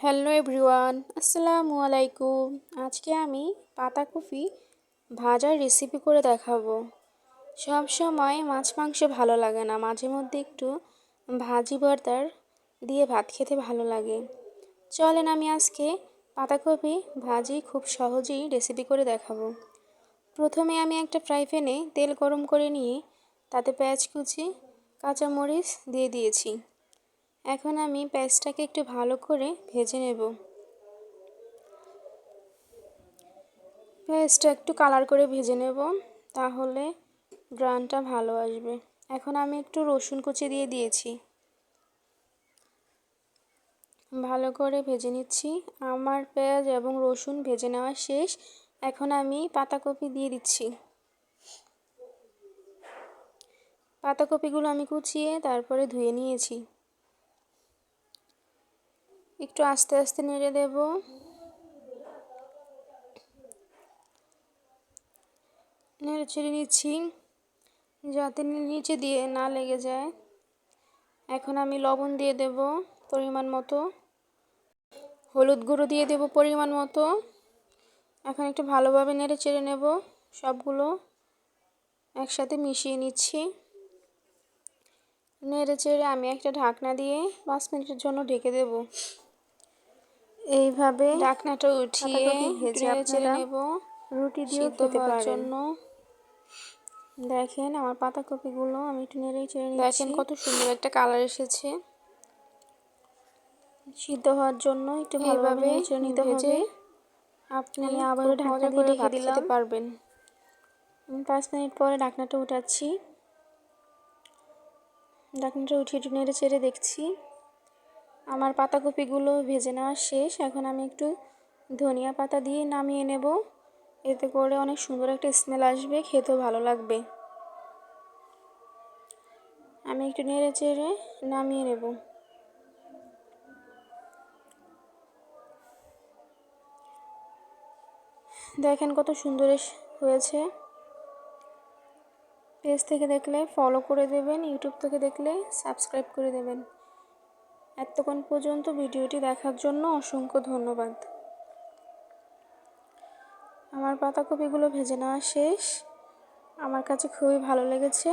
Hello everyone, আসসালামু আলাইকুম। আজকে আমি পাতাকপি ভাজার রেসিপি করে দেখাবো। সব সময় মাছ মাংস ভালো লাগে না, মাঝে মধ্যে একটু ভাজি ভর্তার দিয়ে ভাত খেতে ভালো লাগে। চলেন আমি আজকে পাতাকপি ভাজি খুব সহজেই রেসিপি করে দেখাবো। প্রথমে আমি একটা ফ্রাই প্যানে তেল গরম করে নিয়ে তাতে পেঁয়াজ কুচি, কাঁচামরিচ দিয়ে দিয়েছি। এখন আমি পেঁয়াজটাকে একটু ভালো করে ভেজে নেব। পেঁয়াজটা একটু কালার করে ভেজে নেব, তাহলে গ্রানটা ভালো আসবে। এখন আমি একটু রসুন কুচি দিয়ে দিয়েছি। ভালো করে ভেজে নিচ্ছি। আমার পেঁয়াজ এবং রসুন ভেজে নেওয়া শেষ। এখন আমি পাতাকপি দিয়ে দিচ্ছি। পাতাকপিগুলো আমি কুচিয়ে তারপরে ধুয়ে নিয়েছি। একটু আস্তে আস্তে নেড়ে দেব। নেড়ে ছেড়ে নিচ্ছি, যাতে নিচে দিয়ে না লেগে যায়। এখন আমি লবণ দিয়ে দেব পরিমাণ মতো। হলুদ গুঁড়ো দিয়ে দেব পরিমাণ মতো। এখন একটু ভালোভাবে নেড়ে চেড়ে নেব সবগুলো। একসাথে মিশিয়ে নিচ্ছি। নেড়ে চেড়ে আমি একটা ঢাকনা দিয়ে পাঁচ মিনিটের জন্য ঢেকে দেব। এইভাবে ঢাকনাটা উঠিয়ে ভেজে চেড়ে নেব। রুটি দিয়ে খেতে পারার জন্য। দেখেন আমার পাতাকপিগুলো আমি একটু নেড়ে চেড়ে দেখেন কত সুন্দর একটা কালার এসেছে। সিদ্ধ হওয়ার জন্য একটু ভালোভাবে নেড়ে নিতে হবে। আপনি আবারও ঢাকনা দিয়ে রেখে দিতে পারবেন। পাঁচ মিনিট পরে ঢাকনাটা উঠাচ্ছি। ঢাকনাটা উঠিয়ে একটু নেড়ে চেড়ে দেখছি। আমার পাতাকপিগুলো ভেজে নেওয়া শেষ। এখন আমি একটু ধনিয়া পাতা দিয়ে নামিয়ে নেব। এতে করে অনেক সুন্দর একটা স্মেল আসবে, খেতেও ভালো লাগবে। আমি একটু নেড়ে চেড়ে নামিয়ে নেব। দেখেন কত সুন্দর হয়েছে। পেজ থেকে দেখলে ফলো করে দেবেন ইউটিউব থেকে দেখলে সাবস্ক্রাইব করে দেবেন। এতক্ষণ পর্যন্ত ভিডিওটি দেখার জন্য অসংখ্য ধন্যবাদ। আমার পাতাকপিগুলো ভেজে নেওয়া শেষ। আমার কাছে খুবই ভালো লেগেছে।